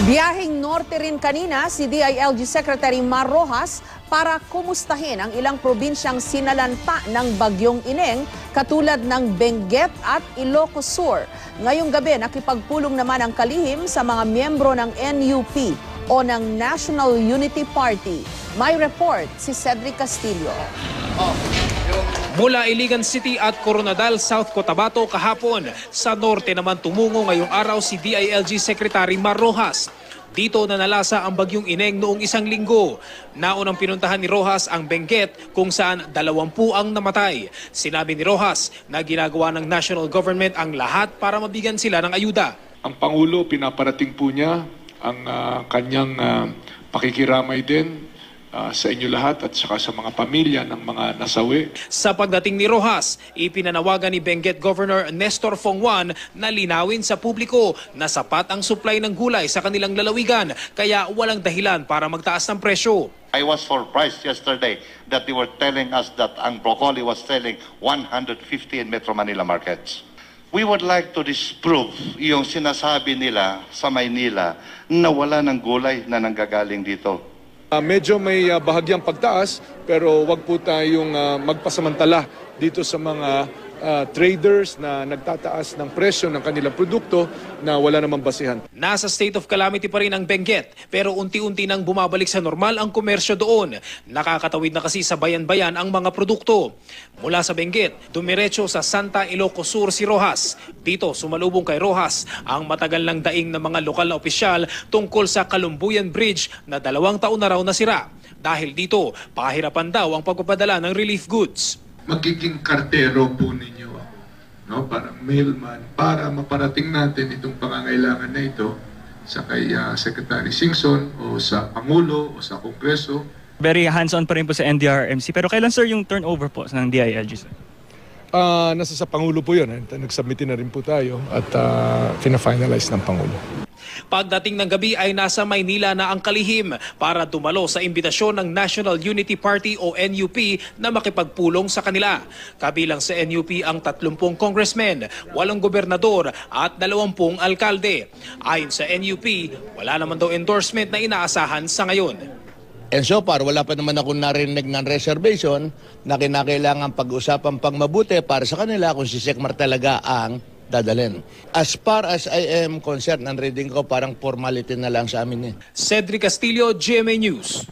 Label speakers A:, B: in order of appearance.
A: Biyahing norte rin kanina si DILG Secretary Mar Rojas para kumustahin ang ilang probinsyang sinalanta ng bagyong ineng katulad ng Benguet at Ilocos Sur. Ngayong gabi nakipagpulong naman ang kalihim sa mga miyembro ng NUP o ng National Unity Party. May report si Cedric Castillo.
B: Mula Iligan City at Coronadal, South Cotabato kahapon. Sa norte naman tumungo ngayong araw si DILG Secretary Mar Rojas. Dito nanalasa ang bagyong ineng noong isang linggo. Naunang pinuntahan ni Rojas ang Benguet kung saan dalawampu ang namatay. Sinabi ni Rojas na ginagawa ng national government ang lahat para mabigyan sila ng ayuda.
C: Ang Pangulo, pinaparating po niya ang ah, kanyang ah, pakikiramay din ah, sa inyo lahat at saka sa mga pamilya ng mga nasawi.
B: Sa pagdating ni Rojas, ipinanawagan ni Benguet Governor Nestor Fongwan na linawin sa publiko na sapat ang supply ng gulay sa kanilang lalawigan kaya walang dahilan para magtaas ng presyo.
D: I was surprised yesterday that they were telling us that ang broccoli was selling 150 in Metro Manila markets. We would like to disprove yung sinasabi nila sa Maynila na wala ng gulay na nanggagaling dito.
C: Ah, medyo may ah, bahagyang pagtaas pero wag po tayong ah, magpasamantala dito sa mga ah, traders na nagtataas ng presyo ng kanilang produkto na wala namang basihan.
B: Nasa state of calamity pa rin ang Benguet pero unti-unti nang bumabalik sa normal ang komersyo doon. Nakakatawid na kasi sa bayan-bayan ang mga produkto. Mula sa Benguet, dumiretso sa Santa Ilocos Sur si Rojas. Dito sumalubong kay Rojas ang matagal ng daing ng mga lokal na opisyal tungkol sa Kalumbuyan Bridge na dalawang taon na raw nasira. Dahil dito, pahirapan daw ang pagpapadala ng relief goods.
E: Magiging kartero po ninyo ako, no? Para mailman, para maparating natin itong pangangailangan na ito sa kay ah, Secretary Singson o sa Pangulo o sa Kongreso
F: Very hands-on pa rin po sa NDRMC. Pero kailan sir yung turnover po ng DILG sir?
C: Ah, nasa sa Pangulo po yun. Eh. Nag-submit na rin po tayo at uh, fina-finalize ng Pangulo.
B: Pagdating ng gabi ay nasa Maynila na ang kalihim para dumalo sa imbitasyon ng National Unity Party o NUP na makipagpulong sa kanila. Kabilang sa NUP ang 30 congressmen, 8 gobernador at 20 alkalde. Ayon sa NUP, wala naman daw endorsement na inaasahan sa ngayon.
G: And so far, wala pa naman ako narinig ng reservation na kinakailangan pag-usapan pang mabuti para sa kanila kung si Sekmar talaga ang dadalhin. As far as I am concerned, ang reading ko parang formality na lang sa amin eh.
B: Cedric Castillo, GMA News.